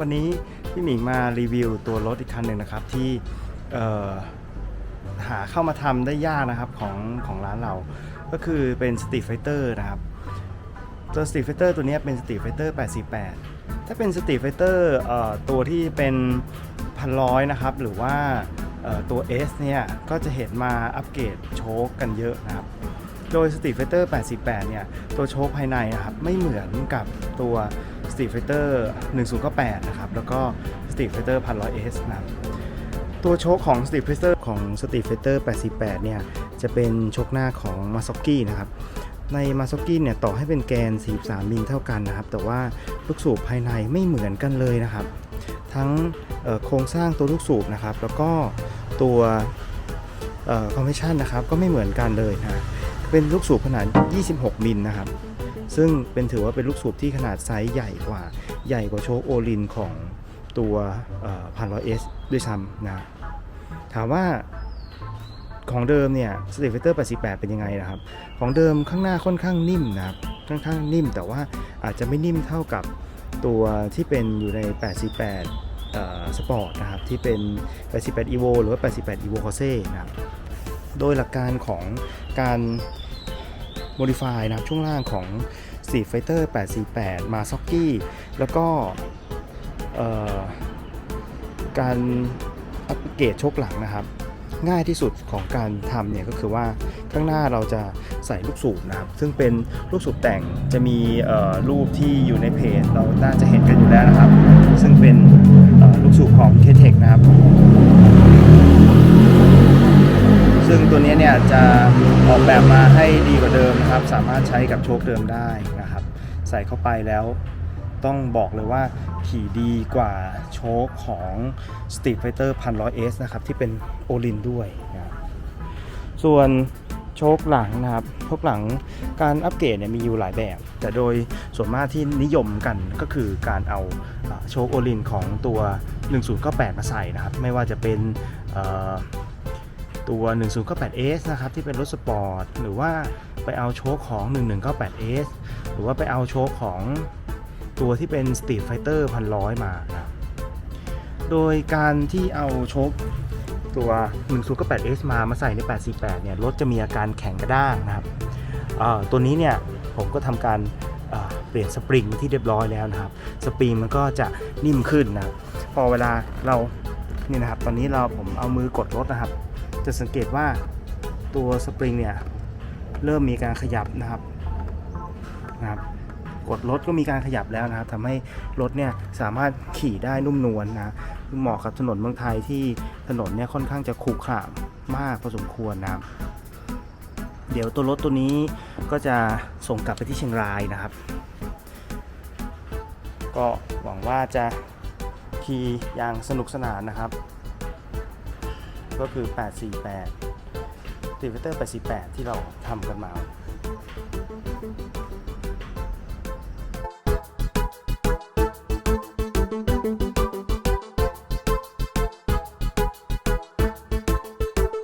วันนี้พี่หมิงมารีวิวตัวรถอีกคันหนึ่งนะครับที่หาเข้ามาทำได้ยากนะครับของของร้านเรา ก็คือเป็น Street Fighter นะครับ ตัว Street Fighter ตัวนี้เป็น Street Fighter 848ถ้าเป็น Street Fighter เอ่อตัวที่เป็นพันร้อยนะครับ หรือว่าตัว S เนี่ยก็จะเห็นมาอัปเกรดโชคกันเยอะนะครับโดย Street Fighter 88 เนี่ย ตัวโชคภายในนะครับไม่เหมือนกับตัว Street Fighter 1098 นะครับ แล้วก็ Street Fighter 1100S นะครับตัวโชคของ Street Fighter ของ Street Fighter 88 เนี่ย จะเป็นโชคหน้าของ m a s o k i นะครับ ใน m a s o k i เนี่ยต่อให้เป็นแกน 43 มิลเท่ากันนะครับ แต่ว่าลูกสูบภายในไม่เหมือนกันเลยนะครับ ทั้งโครงสร้างตัวลูกสูบนะครับ แล้วก็ตัวคอมเพรสชันนะครับก็ไม่เหมือนกันเลยนะ เป็นลูกสูบขนาด 26 มิลนะครับ ซึ่งเป็นถือว่าเป็นลูกสูบที่ขนาดไซส์ใหญ่กว่า ใหญ่กว่าโชคโอลินของตัวพันร้อยเอสด้วยซ้ำนะ ถามว่าของเดิมเนี่ย Street Fighter 88 เป็นยังไงนะครับ ของเดิมข้างหน้าค่อนข้างนิ่มนะครับ ค่อนข้างนิ่มแต่ว่าอาจจะไม่นิ่มเท่ากับตัวที่เป็นอยู่ใน 88สปอร์ตนะครับ ที่เป็น 88 Evo หรือว่า 88 Evo Corse นะครับ โดยหลักการของการ modify นะครับช่วงล่างของ Street Fighter 848 มาซ็อกกี้ แล้วก็การอัปเกรดโชคหลังนะครับง่ายที่สุดของการทำเนี่ยก็คือว่าข้างหน้าเราจะใส่ลูกสูบนะครับ ซึ่งเป็นลูกสูบแต่งจะมีรูปที่อยู่ในเพจเราน่าจะเห็นกันอยู่แล้วนะครับ ซึ่งเป็นลูกสูบของ k t e c h นะครับ จะออกแบบมาให้ดีกว่าเดิมนะครับ สามารถใช้กับโชคเดิมได้นะครับ ใส่เข้าไปแล้วต้องบอกเลยว่าขี่ดีกว่าโชคของ Street Fighter 1100S นะครับ ที่เป็นโอลินด้วยนะส่วนโชคหลังนะครับโชคหลังการอัปเกรดเนี่ยมีอยู่หลายแบบ แต่โดยส่วนมากที่นิยมกันก็คือการเอาโชคโอลินของตัว 1098 มาใส่นะครับ ไม่ว่าจะเป็น ตัว 1098S นะครับที่เป็นรถสปอร์ตหรือว่าไปเอาโชคของ 1198S หรือว่าไปเอาโชคของตัวที่เป็น Street Fighter 1,100มานะโดยการที่เอาโชคตัว 1098S มามาใส่ใน 848 เนี่ยรถจะมีอาการแข็งกระด้างนะครับตัวนี้เนี่ยผมก็ทำการเปลี่ยนสปริงที่เรียบร้อยแล้วนะครับ สปริงมันก็จะนิ่มขึ้นนะพอเวลาเรานี่นะครับ ตอนนี้เราผมเอามือกดรถนะครับ จะสังเกตว่าตัวสปริงเนี่ยเริ่มมีการขยับนะครับนะครับ กดรถก็มีการขยับแล้วนะครับทำให้รถเนี่ยสามารถขี่ได้นุ่มนวลนะเหมาะกับถนนเมืองไทยที่ถนนเนี่ยค่อนข้างจะขรุขระมากพอสมควรนะครับเดี๋ยวตัวรถตัวนี้ก็จะส่งกลับไปที่เชียงรายนะครับ ก็หวังว่าจะขี่อย่างสนุกสนานนะครับ ก็คือ 848 t w i t t e r 88 ที่เราทำกันมา